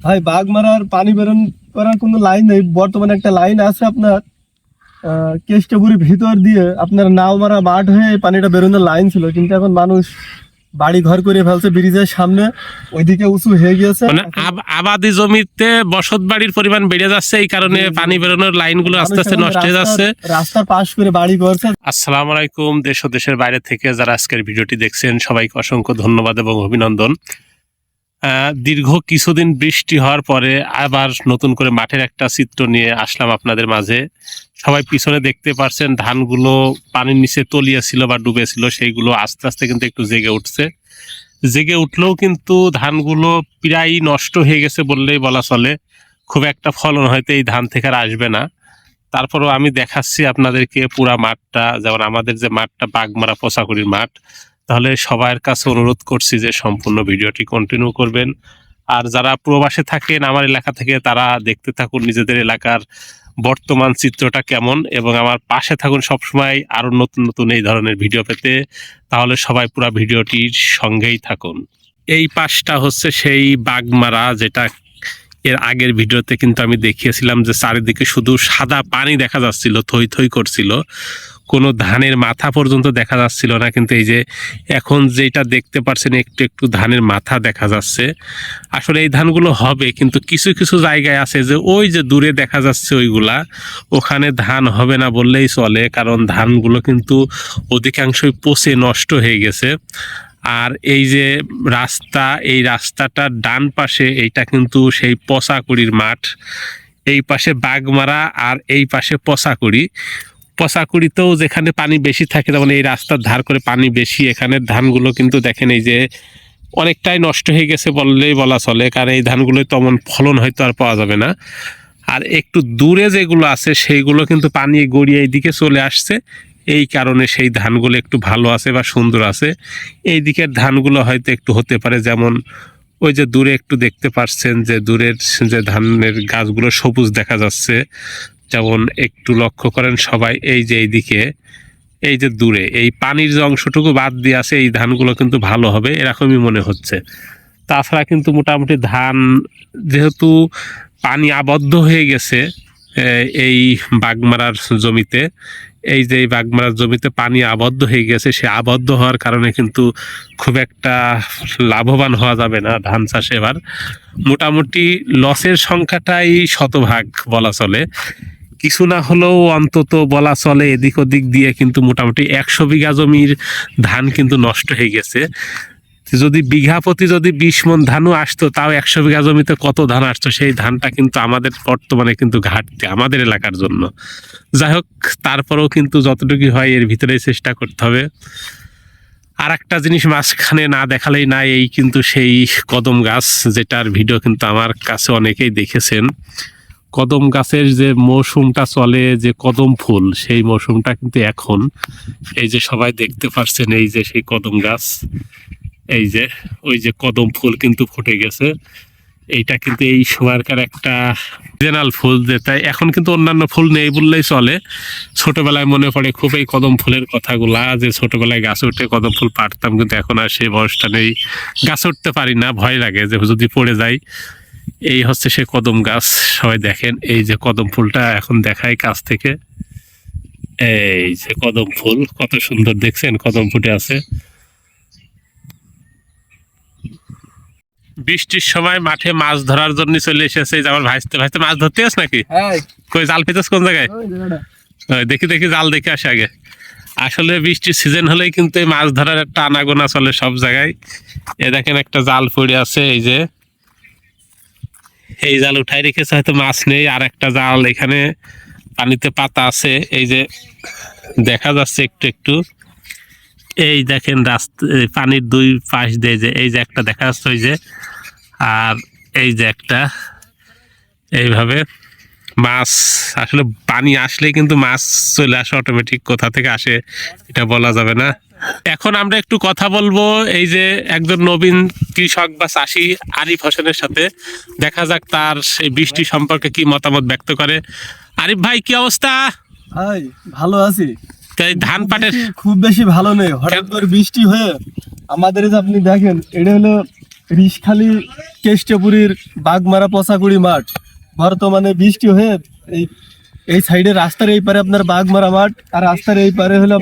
ভাই বাঘ মারার পানি বেরোন করার কোনো লাইন নেই। বর্তমানে একটা লাইন আছে আপনার আহ, কেষ্টপুরের ভিতর দিয়ে আপনার নাও মারা মাঠ হয়ে পানিটা বেরোনোর লাইন ছিল। কিন্তু এখন মানুষ বাড়ি ঘর করে ফেলছে ব্রিজের সামনে। ওইদিকে উঁচু হয়ে গিয়েছে। মানে আবাদি জমিতে বসত বাড়ির পরিমাণ বেড়ে যাচ্ছে এই কারণে পানি বেরোনোর লাইনগুলো আস্তে আস্তে নষ্ট হয়ে যাচ্ছে। রাস্তার পাশ করে বাড়ি করছে আসসালাম আলাইকুম দেশ ও দেশের বাইরে থেকে যারা আজকের ভিডিওটি দেখছেন সবাইকে অসংখ্য ধন্যবাদ এবং অভিনন্দন। দীর্ঘ কিছুদিন বৃষ্টি হওয়ার পরে আবার নতুন করে মাঠের একটা চিত্র নিয়ে আসলাম আপনাদের মাঝে। সবাই পিছনে দেখতে পারছেন, ধানগুলো পানির নিচে তলিয়ে ছিল বা ডুবে ছিল সেইগুলো আস্তে আস্তে কিন্তু একটু জেগে উঠছে। জেগে উঠলেও কিন্তু ধানগুলো প্রায় নষ্ট হয়ে গেছে বললেই বলা চলে। খুব একটা ফলন হয়তো এই ধান থেকে আর আসবে না। তারপরও আমি দেখাচ্ছি আপনাদেরকে পুরা মাঠটা, যেমন আমাদের যে মাঠটা বাগমারা পোষাকুড়ির মাঠ। তাহলে সবার কাছে অনুরোধ করছি যে সম্পূর্ণ ভিডিওটি কন্টিনিউ করবেন। আর যারা প্রবাসে থাকেন আমার এলাকা থেকে, তারা দেখতে থাকুন নিজেদের এলাকার বর্তমান চিত্রটা কেমন এবং আমার পাশে থাকুন সবসময় আরও নতুন নতুন এই ধরনের ভিডিও পেতে। তাহলে সবাই পুরো ভিডিওটির সঙ্গেই থাকুন। এই পাশটা হচ্ছে সেই বাগমারা, যেটা এর আগের ভিডিওতে কিন্তু আমি দেখিয়েছিলাম যে চারিদিকে শুধু সাদা পানি দেখা যাচ্ছিল, থই থই করছিল। কোনো ধানের মাথা পর্যন্ত দেখা যাচ্ছিল না, কিন্তু এই যে এখন যেটা দেখতে পাচ্ছেন একটু একটু ধানের মাথা দেখা যাচ্ছে। আসলে এই ধানগুলো হবে, কিন্তু কিছু কিছু জায়গায় আছে যে ওই যে দূরে দেখা যাচ্ছে ওইগুলা, ওখানে ধান হবে না বললেই চলে, কারণ ধানগুলো কিন্তু অধিকাংশই পচে নষ্ট হয়ে গেছে। আর এই যে রাস্তা, এই রাস্তাটার ডান পাশে এইটা কিন্তু সেই পচাকুড়ির মাঠ, এই পাশে বাগমারা আর এই পাশে পচাকুড়ি। পচাকুড়িতেও যেখানে পানি বেশি থাকে যেমন এই রাস্তার ধার করে পানি বেশি, এখানে ধানগুলো কিন্তু দেখেন এই যে অনেকটাই নষ্ট হয়ে গেছে বললেই বলা চলে, কারণ এই ধানগুলো তেমন ফলন হয়তো আর পাওয়া যাবে না। আর একটু দূরে যেগুলো আছে, সেইগুলো কিন্তু পানি গড়িয়ে এইদিকে চলে আসছে। এই কারণে সেই ধানগুলো একটু ভালো আছে বা সুন্দর আছে। এই দিকের ধানগুলো হয়তো একটু হতে পারে, যেমন ওই যে দূরে একটু দেখতে পাচ্ছেন যে দূরের যে ধানের গাছগুলো সবুজ দেখা যাচ্ছে। যেমন একটু লক্ষ্য করেন সবাই, এই যে এইদিকে, এই যে দূরে, এই পানির যে অংশটুকু বাদ দিয়ে আছে, এই ধানগুলো কিন্তু ভালো হবে, এরকমই মনে হচ্ছে। তাছাড়া কিন্তু মোটামুটি ধান যেহেতু পানি আবদ্ধ হয়ে গেছে এই বাগমারার জমিতে, এই যে বাগমারার জমিতে পানি আবদ্ধ হয়ে গেছে, সে আবদ্ধ হওয়ার কারণে কিন্তু খুব একটা লাভবান হওয়া যাবে না ধান চাষে এবার। মোটামুটি লসের সংখ্যাটাই শতভাগ বলা চলে। কিছু না হলেও অন্তত বলা চলে এদিক ওদিক দিয়ে কিন্তু মোটামুটি একশো বিঘা জমির ধান কিন্তু নষ্ট হয়ে গেছে। যদি বিঘা প্রতি যদি বিশ মন ধানও আসতো, তাও একশো বিঘা জমিতে কত ধান আসতো? সেই ধানটা কিন্তু আমাদের বর্তমানে কিন্তু ঘাটতি আমাদের এলাকার জন্য। যাই হোক, তারপরেও কিন্তু যতটুকু হয় এর ভিতরে চেষ্টা করতে হবে। আর একটা জিনিস মাঝখানে না দেখালেই না এই কিন্তু সেই কদম গাছ, যেটার ভিডিও কিন্তু আমার কাছে অনেকেই দেখেছেন। কদম গাছের যে মৌসুমটা চলে, যে কদম ফুল, সেই মৌসুমটা কিন্তু এখন। এই যে সবাই দেখতে পাচ্ছেন এই যে সেই কদম গাছ, এই যে, ওই যে কদম ফুল কিন্তু ফুটে গেছে। এইটা কিন্তু এই সময়কার একটা জেনাল ফুল যে, তাই এখন কিন্তু অন্যান্য ফুল নেই বললেই চলে। ছোটবেলায় মনে পড়ে খুব এই কদম ফুলের কথাগুলা, যে ছোটবেলায় গাছে উঠে কদম ফুল পারতাম, কিন্তু এখন আর সেই বয়সটা নেই। গাছ উঠতে পারি না, ভয় লাগে যে যদি পড়ে যাই। এই হচ্ছে সে কদম গাছ সবাই দেখেন এই যে কদম ফুলটা এখন দেখায় কাছ থেকে। এই যে কদম ফুল কত সুন্দর দেখছেন কদম ফুটে আছে। বৃষ্টির সময় মাঠে মাছ ধরার জন্য চলে এসেছে আমার ভাইতে ভাইতে মাছ ধরতে আস নাকি? হ্যাঁ। কই জাল পেতেছ কোন জায়গায়? দেখি দেখি জাল দেখে আসে আগে। আসলে বৃষ্টির সিজন হলেই কিন্তু এই মাছ ধরার একটা আনাগোনা চলে সব জায়গায়। এ দেখেন একটা জাল পড়ে আছে এই যে। এই জাল উঠাই রেখেছে, হয়তো মাছ নেই, আর একটা জাল এখানে পানিতে পাতা আছে। এই যে দেখা যাচ্ছে একটু একটু। এই দেখেন রাস্তা পানির দুই পাশ দিয়ে যে, এই যে একটা দেখা যাচ্ছে ওই যে, আর এই যে একটা। এইভাবে মাছ আসলে পানি আসলে কিন্তু মাছ চলে আসে অটোমেটিক কোথা থেকে আসে এটা বলা যাবে না। এখন আমরা একটু কথা বলব এই যে একজন নবীন কৃষক বা চাষি আরিফ হোসেনের সাথে। দেখা যাক তার সেই বৃষ্টি সম্পর্কে কি মতামত ব্যক্ত করে। আরিফ ভাই কি অবস্থা? ভাই ভালো আছি। তাই ধান পাটের খুব বেশি ভালো নেই। হঠাৎ করে বৃষ্টি হয়ে আমাদের যে আপনি দেখেন এটা হলো রিসখালি কেষ্টপুরীর বাগমারা পশাকুড়ি মাঠ। বর্তমানে বৃষ্টি হয়ে এই এই সাইডে রাস্তার এই পারে আপনার বাগমারা মাঠ আর রাস্তার এই পারে হলো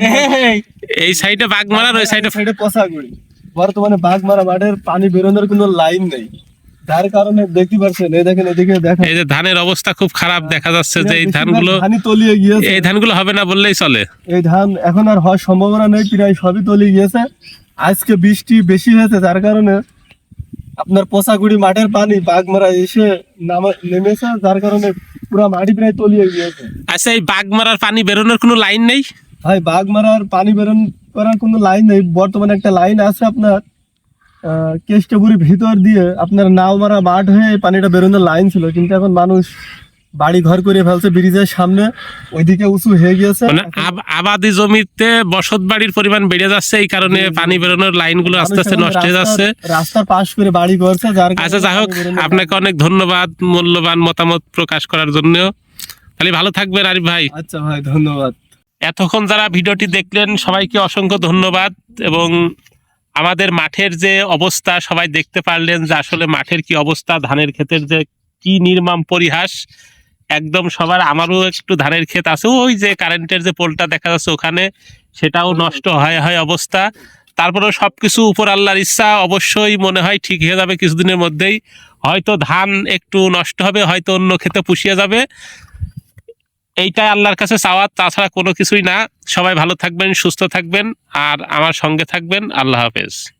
এই সাইডে বাগমারার ওই সাইডে সাইডে পশাগুড়ি বর্তমানে বাগমারা মাঠের পানি বেরোনোর কোনো লাইন নেই। যার কারণে দেখতে পাচ্ছেন এই দেখেন এদিকে দেখেন। এই যে ধানের অবস্থা খুব খারাপ দেখা যাচ্ছে যে এই ধানগুলো ধানই তলিয়ে গিয়েছে। এই ধানগুলো হবে না বললেই চলে। এই ধান এখন আর হওয়ার সম্ভাবনা নেই প্রায় সবই তলিয়ে গিয়েছে। আজকে বৃষ্টি বেশি হয়েছে যার কারণে আপনার পোষাগুড়ি মাঠের পানি বাগমারা এসে নামা নেমেছে যার কারণে পুরো মাটি প্রায় তলিয়ে গিয়েছে। আচ্ছা এই বাগমারার পানি বেরোনোর কোনো লাইন নেই? ভাই বাগমারার পানি বেরোন করার কোনো লাইন নেই। বর্তমানে একটা লাইন আছে আপনার আহ, কেষ্টপুরির ভিতর দিয়ে আপনার নাওমারা মাঠ হয়ে পানিটা বেরোনোর লাইন ছিল। কিন্তু এখন মানুষ বাড়ি ঘর করে ফেলছে ব্রিজের সামনে ওইদিকে উঁচু হয়ে গিয়েছে। মানে আবাদি জমিতে বসত বাড়ির পরিমাণ বেড়ে যাচ্ছে এই কারণে পানি বেরোনোর লাইনগুলো আস্তে আস্তে নষ্ট হয়ে যাচ্ছে। রাস্তার- পাশ করে বাড়ি করছে যার আচ্ছা যাই হোক আপনাকে অনেক ধন্যবাদ মূল্যবান মতামত প্রকাশ করার জন্য তাহলে ভালো থাকবেন আরিফ ভাই। আচ্ছা ভাই ধন্যবাদ। এতক্ষণ যারা ভিডিওটি দেখলেন সবাইকে অসংখ্য ধন্যবাদ এবং আমাদের মাঠের যে অবস্থা সবাই দেখতে পারলেন যে আসলে মাঠের কি অবস্থা ধানের ক্ষেতের যে কি নির্মম পরিহাস। একদম সবার আমারও একটু ধানের ক্ষেত আছে। ওই যে কারেন্টের যে পোলটা দেখা যাচ্ছে ওখানে সেটাও নষ্ট হয় হয় অবস্থা। তারপরেও সবকিছু উপর আল্লাহর ইচ্ছা অবশ্যই মনে হয় ঠিক হয়ে যাবে কিছুদিনের মধ্যেই। হয়তো ধান একটু নষ্ট হবে হয়তো অন্য ক্ষেতে পুষিয়ে যাবে। এইটাই আল্লাহর কাছে চাওয়া তাছাড়া কোনো কিছুই না। সবাই ভালো থাকবেন সুস্থ থাকবেন আর আমার সঙ্গে থাকবেন। আল্লাহ হাফেজ।